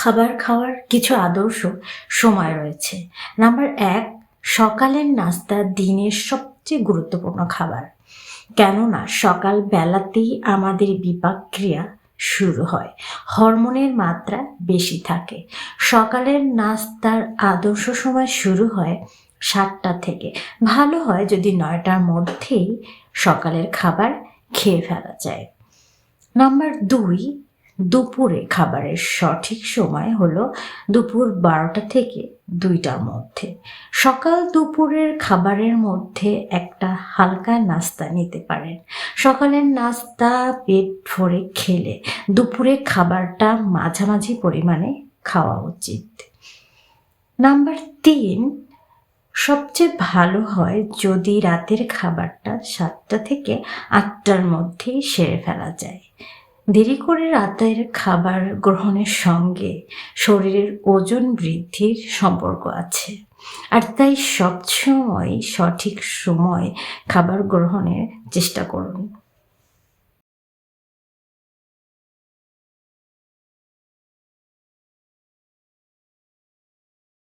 খাবার খাওয়ার কিছু আদর্শ সময় রয়েছে। নাম্বার এক, সকালের নাস্তা দিনের সবচেয়ে গুরুত্বপূর্ণ খাবার। কেননা সকাল বেলাতেই আমাদের বিপাক ক্রিয়া শুরু হয়। হরমোনের মাত্রা বেশি থাকে। সকালের নাস্তার আদর্শ সময় শুরু হয় সাতটা থেকে। ভালো হয় যদি নয়টার মধ্যেই সকালের খাবার খেয়ে ফেলা যায়। নাম্বার দুই দুপুরে খাবারের সঠিক সময় হলো দুপুর বারোটা থেকে দুইটার মধ্যে। সকাল দুপুরের খাবারের মধ্যে একটা হালকা নাস্তা নিতে পারেন। সকালের নাস্তা পেট ভরে খেলে দুপুরে খাবারটা মাঝামাঝি পরিমাণে খাওয়া উচিত। নাম্বার তিন, সবচেয়ে ভালো হয় যদি রাতের খাবারটা সাতটা থেকে আটটার মধ্যেই সেরে ফেলা যায়। দেরি করে রাতের খাবার গ্রহণের সঙ্গে শরীরের ওজন বৃদ্ধির সম্পর্ক আছে। আর তাই সবসময় সঠিক সময় খাবার গ্রহণের চেষ্টা করুন।